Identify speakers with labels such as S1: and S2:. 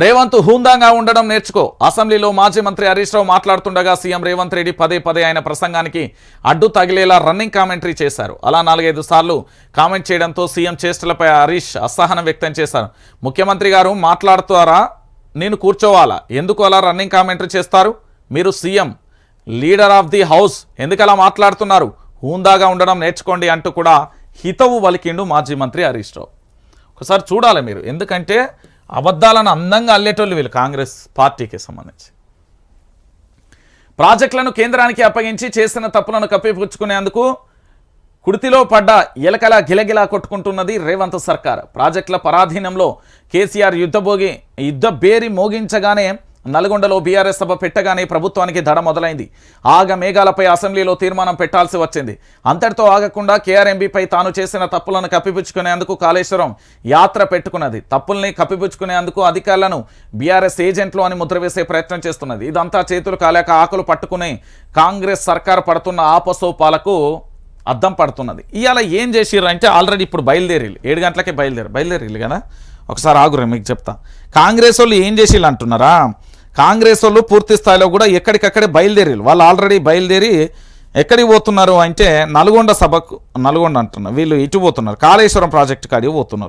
S1: రేవంత్ హుందాగా ఉండడం నేర్చుకో. అసెంబ్లీలో మాజీ మంత్రి హరీష్ రావు మాట్లాడుతుండగా సీఎం రేవంత్ రెడ్డి పదే పదే ఆయన ప్రసంగానికి అడ్డు తగిలేలా రన్నింగ్ కామెంటరీ చేశారు. అలా నాలుగైదు సార్లు కామెంట్ చేయడంతో సీఎం చేష్టలపై హరీష్ అసహనం వ్యక్తం చేశారు. ముఖ్యమంత్రి గారు మాట్లాడుతారా? నేను కూర్చోవాలా? ఎందుకు అలా రన్నింగ్ కామెంటరీ చేస్తారు? మీరు CM leader of the house ఎందుకు అలా మాట్లాడుతున్నారు? హూందాగా ఉండడం నేర్చుకోండి అంటూ కూడా హితవు వలికిండు మాజీ మంత్రి హరీష్ రావు. ఒకసారి చూడాలి మీరు. ఎందుకంటే అబద్ధాలను అందంగా అల్లేటోళ్ళు వీళ్ళు కాంగ్రెస్ పార్టీకి సంబంధించి. ప్రాజెక్టులను కేంద్రానికి అప్పగించి చేసిన తప్పులను కప్పిపుచ్చుకునేందుకు కుడితిలో పడ్డ ఎలకల గిలగిలా కొట్టుకుంటున్నది రేవంత్ సర్కార్. ప్రాజెక్టుల పరాధీనంలో కేసీఆర్ యుద్ధభోగి యుద్ధ బేరి మోగించగానే నల్గొండలో బీఆర్ఎస్ సభ పెట్టగానే ప్రభుత్వానికి దడ మొదలైంది. ఆగ మేఘాలపై అసెంబ్లీలో తీర్మానం పెట్టాల్సి వచ్చింది. అంతటితో ఆగకుండా కేఆర్ఎంబీపై తాను చేసిన తప్పులను కప్పిపుచ్చుకునేందుకు కాళేశ్వరం యాత్ర పెట్టుకున్నది. తప్పుల్ని కప్పిపుచ్చుకునేందుకు అధికారులను బీఆర్ఎస్ ఏజెంట్లు అని ముద్ర వేసే ప్రయత్నం చేస్తున్నది. ఇదంతా చేతులు కాలేక ఆకులు పట్టుకుని కాంగ్రెస్ సర్కార్ పడుతున్న ఆపసోపాలకు అద్దం పడుతున్నది. ఇవాళ ఏం చేసిర్రు అంటే ఆల్రెడీ ఇప్పుడు బయలుదేరి ఏడు గంటలకే బయలుదేరి బయలుదేరి కదా? ఒకసారి ఆగురే మీకు చెప్తా. కాంగ్రెస్ వాళ్ళు ఏం చేసిళ్ళు అంటున్నారా? కాంగ్రెస్ వాళ్ళు పూర్తి స్థాయిలో కూడా ఎక్కడికక్కడే బయలుదేరి వాళ్ళు ఆల్రెడీ బయలుదేరి ఎక్కడికి పోతున్నారు అంటే నల్గొండ సభకు నల్గొండ అంటున్నారు వీళ్ళు ఇటు పోతున్నారు. కాళేశ్వరం ప్రాజెక్టు కాడికి పోతున్నారు.